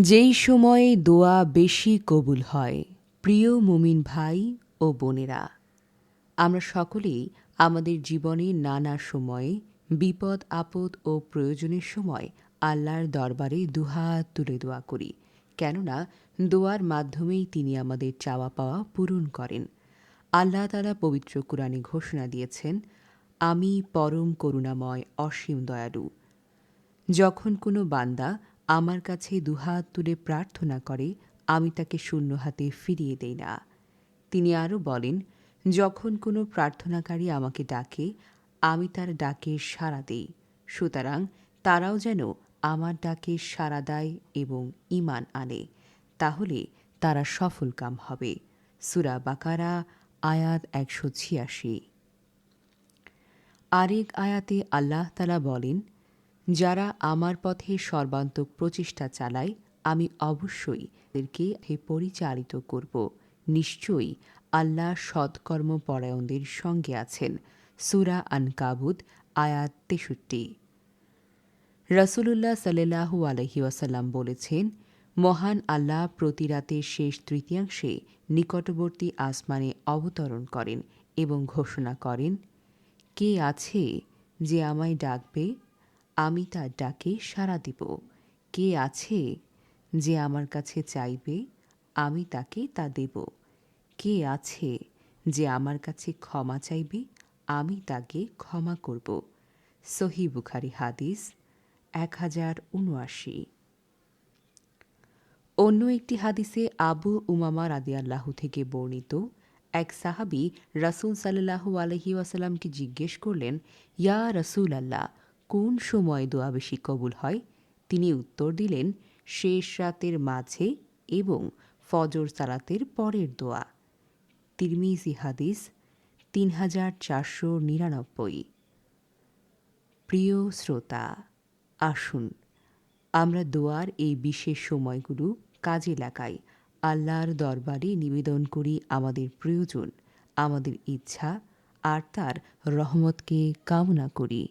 যেই সময়ে দোয়া বেশি কবুল হয়, প্রিয় মুমিন ভাই ও বোনেরা, আমরা সকলেই আমাদের জীবনে নানা সময়ে বিপদ, আপদ ও প্রয়োজনের সময় আল্লাহর দরবারে দুহাত তুলে দোয়া করি। কেননা, দোয়ার মাধ্যমেই তিনি আমাদের চাওয়া পাওয়া পূরণ করেন। আল্লাহ তালা পবিত্র কোরআনে ঘোষণা দিয়েছেন, আমি পরম করুণাময়, অসীম দয়ালু। যখন কোনো বান্দা আমার কাছে দুহাত তুলে প্রার্থনা করে, আমি তাকে শূন্য হাতে ফিরিয়ে দেই না। তিনি আরও বলেন, যখন কোনো প্রার্থনাকারী আমাকে ডাকে, আমি তার ডাকে সাড়া দেই। সুতরাং তারাও যেন আমার ডাকে সাড়া দেয় এবং ঈমান আনে, তাহলে তারা সফলকাম হবে। সুরা বাকারা, আয়াত একশো ছিয়াশি। আরেক আয়াতে আল্লাহ তালা বলেন যারা আমার পথে সর্বান্তক প্রচেষ্টা চালায়, আমি অবশ্যই তাদেরকে পরিচালিত করব। নিশ্চয়ই আল্লাহ সৎকর্ম পরায়ণদের সঙ্গে আছেন। সুরা আনকাবুদ, আয়াত তেষট্টি। রসুলুল্লাহ সাল্লাহু আলহি ওয়াসাল্লাম বলেছেন, মহান আল্লাহ প্রতি রাতের শেষ তৃতীয়াংশে নিকটবর্তী আসমানে অবতরণ করেন এবং ঘোষণা করেন, কে আছে যে আমায় ডাকবে? আমি তার ডাকে সাড়া দিব। কে আছে যে আমার কাছে চাইবে, আমি তাকে তা দেব। কে আছে যে আমার কাছে ক্ষমা চাইবে, আমি তাকে ক্ষমা করব। সহি বুখারি হাদিস এক হাজার উনআশি। অন্য একটি হাদিসে আবু উমামা রাদিয়াল্লাহু থেকে বর্ণিত এক সাহাবি রাসুল সাল্লাহু আলহি ওয়াসাল্লামকে জিজ্ঞেস করলেন, ইয়া রসুল আল্লাহ কোন সময় দোয়া বেশি কবুল হয়? তিনি উত্তর দিলেন, শেষ রাতের মাঝে এবং ফজর সালাতের পরের দোয়া। তিরমিজি হাদিস তিন হাজার চারশো নিরানব্বই। প্রিয় শ্রোতা, আসুন, আমরা দোয়ার এই বিশেষ সময়গুলো কাজে লাগাই। আল্লাহর দরবারে নিবেদন করি আমাদের প্রয়োজন, আমাদের ইচ্ছা আর তার রহমতকে কামনা করি।